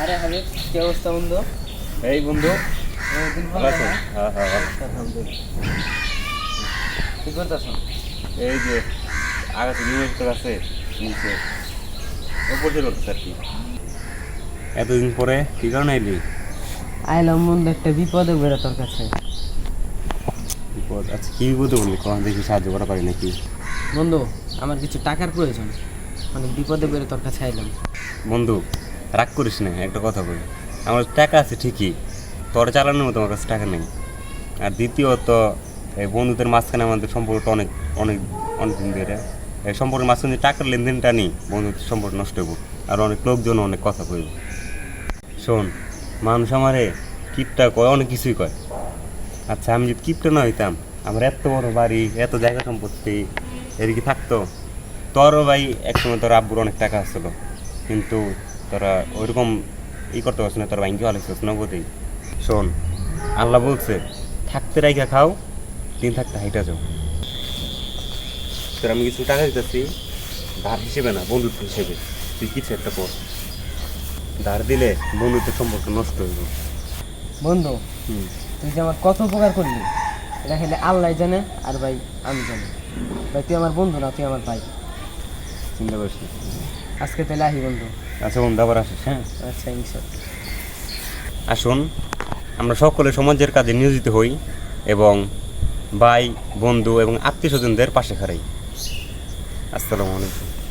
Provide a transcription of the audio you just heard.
আরে হাবিব কি অবস্থা বন্ধু? এই বন্ধু দিন ভালো আছেন হ্যাঁ হ্যাঁ কি করতেছ? এই যে আগাতে নিউজটার আছে নিচে। ওপর থেকে করতেছে আর কি। এতদিন পরে কি কারণে এলি? আইলাম বন্ধু একটা বিপদে বেরো তোর কাছে। বিপদ? আচ্ছা কি বিপদে বললি কখন দেখি সাহায্য করা পারি নাকি? বন্ধু আমার কিছু টাকার প্রয়োজন। অনেক বিপদে বেরো তোর কাছে আইলাম। বন্ধু রাগ করিস না, একটা কথা বলি। আমার টাকা আছে ঠিকই, তোর চালানোর মতো আমার কাছে টাকা নেই। আর দ্বিতীয়ত, এই বন্ধুদের মাঝখানে আমাদের সম্পর্কটা অনেক অনেক অনেক দিন ধরে। এই সম্পর্কের মাঝখানে টাকার লেনদেনটা নেই, বন্ধুদের সম্পর্ক নষ্ট হব আর অনেক লোকজন অনেক কথা কইব। শোন, মানুষ আমারে কিপটা কয়, অনেক কিছুই কয়। আচ্ছা আমি যদি কিপটা না হইতাম, আমার এত বড় বাড়ি, এত জায়গা সম্পত্তি, এদিকে থাকতো। তোরও ভাই একসময় তোর আব্বুর অনেক টাকা আসছিল। কিন্তু তোরা ওইরকম ই করতে পারছিস না তোর ভালো ছিল নগদেই শোন। আল্লাহ বলছে থাকতে রাইখা খাও দিন থাকতে হাইটা যাও। তোর আমি কিছু টাকা দিতেছি ধার হিসেবে না বন্ধুত্ব হিসেবে। তুই কিছু একটা কর। ধার দিলে বন্ধুত্বের সম্পর্ক নষ্ট হইব। বন্ধু হুম। তুই যে আমার কত উপকার করলি এটা খেলে আল্লাহ জানে আর ভাই আমি জানি। ভাই তুই আমার বন্ধু না তুই আমার ভাই। চিন্তা করিস আজকে তাহলে আহি বন্ধু। আচ্ছা বন্ধু আবার আসিস হ্যাঁ? আচ্ছা ইনশাল্লাহ। আসুন আমরা সকলে সমাজের কাজে নিয়োজিত হই এবং ভাই বন্ধু এবং আত্মীয় স্বজনদের পাশে খাড়াই। আসসালামু আলাইকুম।